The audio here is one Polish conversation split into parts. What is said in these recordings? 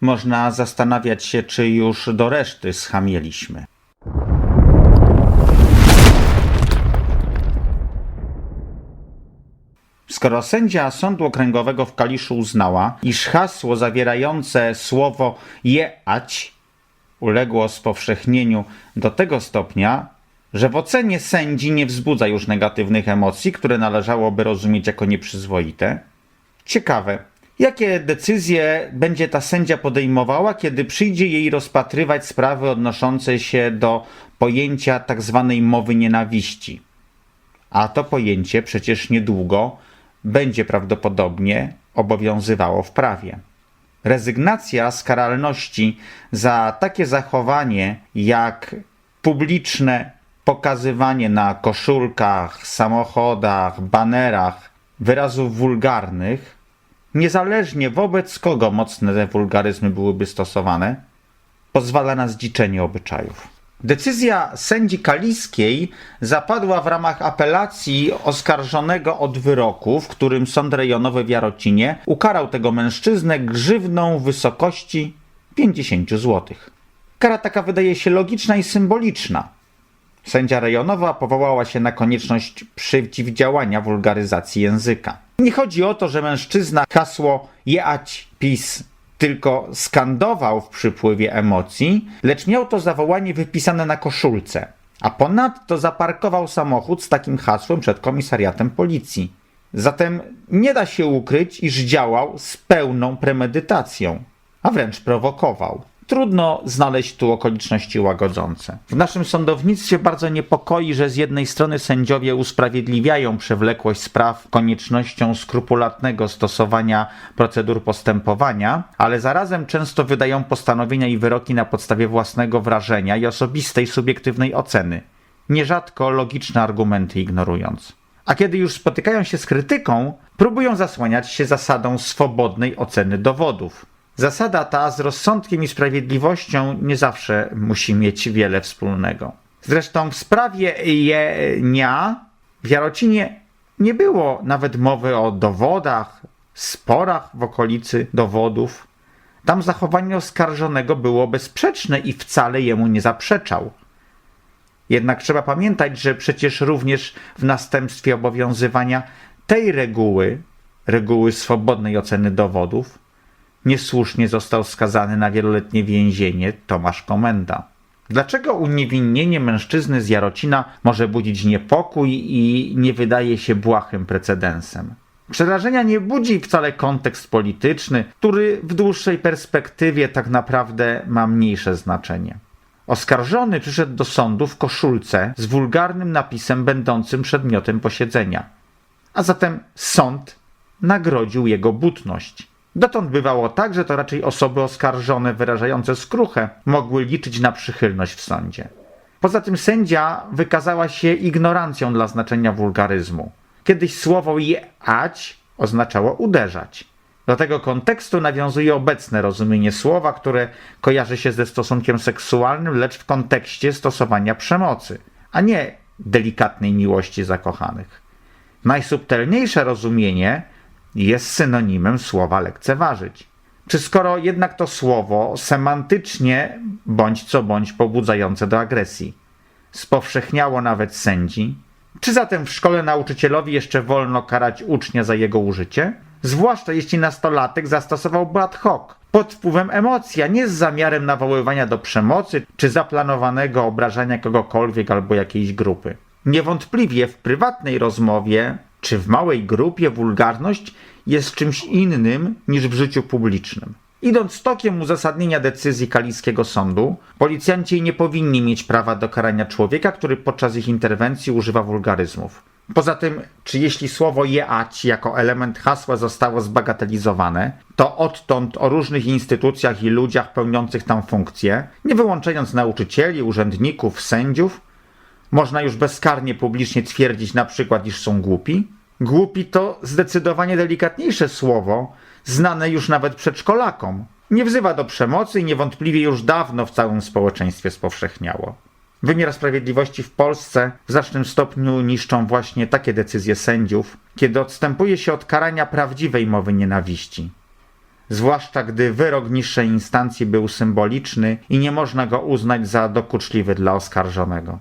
Można zastanawiać się, czy już do reszty schamieliśmy. Skoro sędzia Sądu Okręgowego w Kaliszu uznała, iż hasło zawierające słowo jeać uległo spowszechnieniu do tego stopnia, że w ocenie sędzi nie wzbudza już negatywnych emocji, które należałoby rozumieć jako nieprzyzwoite. Ciekawe, jakie decyzje będzie ta sędzia podejmowała, kiedy przyjdzie jej rozpatrywać sprawy odnoszące się do pojęcia tzw. mowy nienawiści. A to pojęcie przecież niedługo będzie prawdopodobnie obowiązywało w prawie. Rezygnacja z karalności za takie zachowanie jak publiczne pokazywanie na koszulkach, samochodach, banerach wyrazów wulgarnych, niezależnie wobec kogo mocne wulgaryzmy byłyby stosowane, pozwala na zdziczenie obyczajów. Decyzja sędzi kaliskiej zapadła w ramach apelacji oskarżonego od wyroku, w którym sąd rejonowy w Jarocinie ukarał tego mężczyznę grzywną w wysokości 50 zł. Kara taka wydaje się logiczna i symboliczna. Sędzia rejonowa powołała się na konieczność przeciwdziałania wulgaryzacji języka. Nie chodzi o to, że mężczyzna hasło jeać PiS tylko skandował w przypływie emocji, lecz miał to zawołanie wypisane na koszulce, a ponadto zaparkował samochód z takim hasłem przed komisariatem policji. Zatem nie da się ukryć, iż działał z pełną premedytacją, a wręcz prowokował. Trudno znaleźć tu okoliczności łagodzące. W naszym sądownictwie bardzo niepokoi, że z jednej strony sędziowie usprawiedliwiają przewlekłość spraw koniecznością skrupulatnego stosowania procedur postępowania, ale zarazem często wydają postanowienia i wyroki na podstawie własnego wrażenia i osobistej, subiektywnej oceny, nierzadko logiczne argumenty ignorując. A kiedy już spotykają się z krytyką, próbują zasłaniać się zasadą swobodnej oceny dowodów. Zasada ta z rozsądkiem i sprawiedliwością nie zawsze musi mieć wiele wspólnego. Zresztą w sprawie Jenia w Jarocinie nie było nawet mowy o dowodach, sporach w okolicy dowodów. Tam zachowanie oskarżonego było bezsprzeczne i wcale jemu nie zaprzeczał. Jednak trzeba pamiętać, że przecież również w następstwie obowiązywania tej reguły, reguły swobodnej oceny dowodów, niesłusznie został skazany na wieloletnie więzienie Tomasz Komenda. Dlaczego uniewinnienie mężczyzny z Jarocina może budzić niepokój i nie wydaje się błahym precedensem? Przerażenia nie budzi wcale kontekst polityczny, który w dłuższej perspektywie tak naprawdę ma mniejsze znaczenie. Oskarżony przyszedł do sądu w koszulce z wulgarnym napisem będącym przedmiotem posiedzenia. A zatem sąd nagrodził jego butność. Dotąd bywało tak, że to raczej osoby oskarżone wyrażające skruchę mogły liczyć na przychylność w sądzie. Poza tym sędzia wykazała się ignorancją dla znaczenia wulgaryzmu. Kiedyś słowo jeać oznaczało uderzać. Do tego kontekstu nawiązuje obecne rozumienie słowa, które kojarzy się ze stosunkiem seksualnym, lecz w kontekście stosowania przemocy, a nie delikatnej miłości zakochanych. Najsubtelniejsze rozumienie jest synonimem słowa lekceważyć. Czy skoro jednak to słowo semantycznie bądź co bądź pobudzające do agresji spowszechniało nawet sędzi, czy zatem w szkole nauczycielowi jeszcze wolno karać ucznia za jego użycie? Zwłaszcza jeśli nastolatek zastosowałby ad hoc, pod wpływem emocji, a nie z zamiarem nawoływania do przemocy czy zaplanowanego obrażania kogokolwiek albo jakiejś grupy. Niewątpliwie w prywatnej rozmowie czy w małej grupie wulgarność jest czymś innym niż w życiu publicznym. Idąc tokiem uzasadnienia decyzji kaliskiego sądu, policjanci nie powinni mieć prawa do karania człowieka, który podczas ich interwencji używa wulgaryzmów. Poza tym, czy jeśli słowo jeać jako element hasła zostało zbagatelizowane, to odtąd o różnych instytucjach i ludziach pełniących tam funkcje, nie wyłączając nauczycieli, urzędników, sędziów, można już bezkarnie publicznie twierdzić na przykład, iż są głupi? Głupi to zdecydowanie delikatniejsze słowo, znane już nawet przedszkolakom. Nie wzywa do przemocy i niewątpliwie już dawno w całym społeczeństwie spowszechniało. Wymiar sprawiedliwości w Polsce w znacznym stopniu niszczą właśnie takie decyzje sędziów, kiedy odstępuje się od karania prawdziwej mowy nienawiści. zwłaszcza gdy wyrok niższej instancji był symboliczny i nie można go uznać za dokuczliwy dla oskarżonego.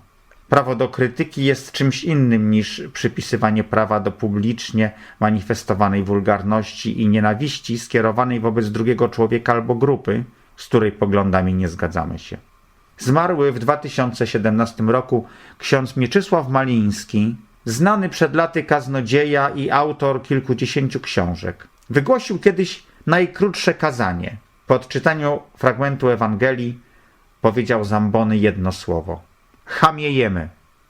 Prawo do krytyki jest czymś innym niż przypisywanie prawa do publicznie manifestowanej wulgarności i nienawiści skierowanej wobec drugiego człowieka albo grupy, z której poglądami nie zgadzamy się. Zmarły w 2017 roku ksiądz Mieczysław Maliński, znany przed laty kaznodzieja i autor kilkudziesięciu książek, wygłosił kiedyś najkrótsze kazanie. Po odczytaniu fragmentu Ewangelii powiedział Zambony jedno słowo. Chamiejemy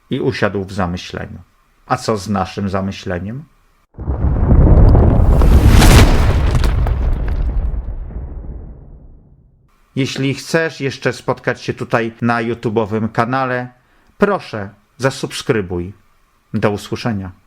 i usiadł w zamyśleniu. A co z naszym zamyśleniem? Jeśli chcesz jeszcze spotkać się tutaj na YouTube'owym kanale, proszę zasubskrybuj. Do usłyszenia.